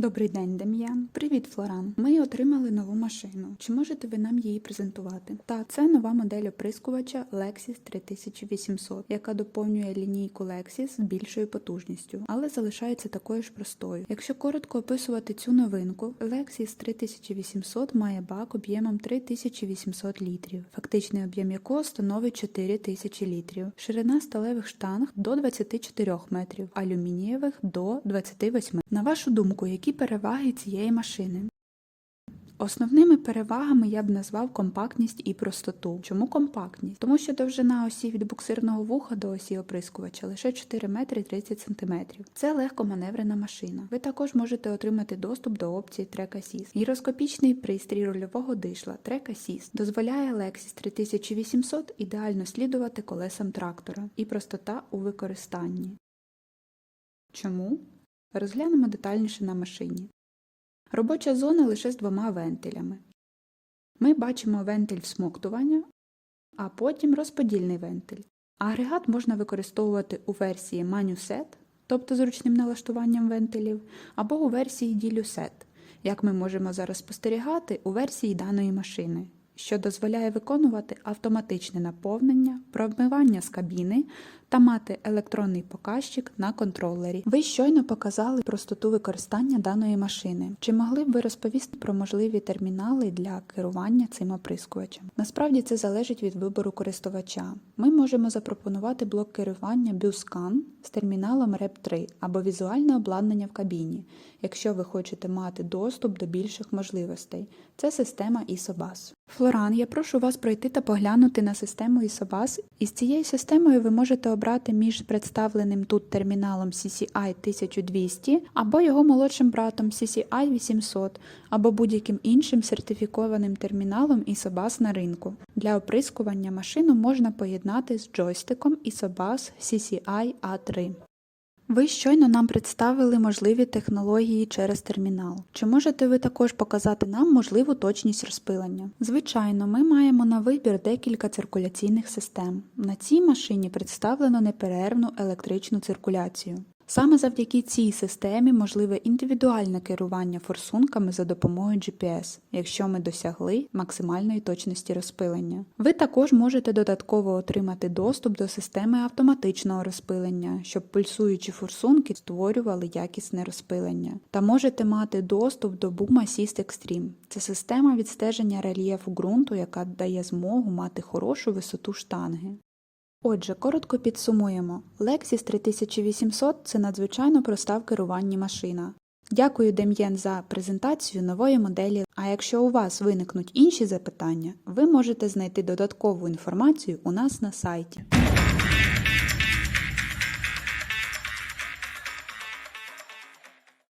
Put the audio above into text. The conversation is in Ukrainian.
Добрий день, Дем'ян. Привіт, Флоран. Ми отримали нову машину. Чи можете ви нам її презентувати? Так, це нова модель оприскувача Lexus 3800, яка доповнює лінійку Lexus з більшою потужністю, але залишається такою ж простою. Якщо коротко описувати цю новинку, Lexus 3800 має бак об'ємом 3800 літрів, фактичний об'єм якого становить 4000 літрів, ширина сталевих штанг до 24 метрів, алюмінієвих до 28. На вашу думку, які переваги цієї машини? Основними перевагами я б назвав компактність і простоту. Чому компактність? Тому що довжина осі від буксирного вуха до осі оприскувача лише 4 метри 30 сантиметрів. Це легкоманеврена машина. Ви також можете отримати доступ до опції Track Assist. Гіроскопічний пристрій рульового дишла Track Assist дозволяє Lexus 3800 ідеально слідувати колесам трактора і простота у використанні. Чому? Розглянемо детальніше на машині. Робоча зона лише з двома вентилями. Ми бачимо вентиль всмоктування, а потім розподільний вентиль. Агрегат можна використовувати у версії ManuSet, тобто з ручним налаштуванням вентилів, або у версії DiluSet, як ми можемо зараз спостерігати у версії даної машини, що дозволяє виконувати автоматичне наповнення, промивання з кабіни та мати електронний показчик на контролері. Ви щойно показали простоту використання даної машини. Чи могли б ви розповісти про можливі термінали для керування цим оприскувачем? Насправді це залежить від вибору користувача. Ми можемо запропонувати блок керування BuScan з терміналом REP3 або візуальне обладнання в кабіні, якщо ви хочете мати доступ до більших можливостей. Це система ISOBUS. Флоран, я прошу вас пройти та поглянути на систему ISOBUS. Із цією системою ви можете обрати між представленим тут терміналом CCI 1200 або його молодшим братом CCI 800 або будь-яким іншим сертифікованим терміналом ISOBUS на ринку. Для оприскування машину можна поєднати з джойстиком ISOBUS CCI A3. Ви щойно нам представили можливі технології через термінал. Чи можете ви також показати нам можливу точність розпилення? Звичайно, ми маємо на вибір декілька циркуляційних систем. На цій машині представлено неперервну електричну циркуляцію. Саме завдяки цій системі можливе індивідуальне керування форсунками за допомогою GPS, якщо ми досягли максимальної точності розпилення. Ви також можете додатково отримати доступ до системи автоматичного розпилення, щоб пульсуючі форсунки створювали якісне розпилення. Та можете мати доступ до Boom Assist Extreme. Це система відстеження рельєфу ґрунту, яка дає змогу мати хорошу висоту штанги. Отже, коротко підсумуємо. Lexus 3800 – це надзвичайно проста в керуванні машина. Дякую, Дем'єн, за презентацію нової моделі. А якщо у вас виникнуть інші запитання, ви можете знайти додаткову інформацію у нас на сайті.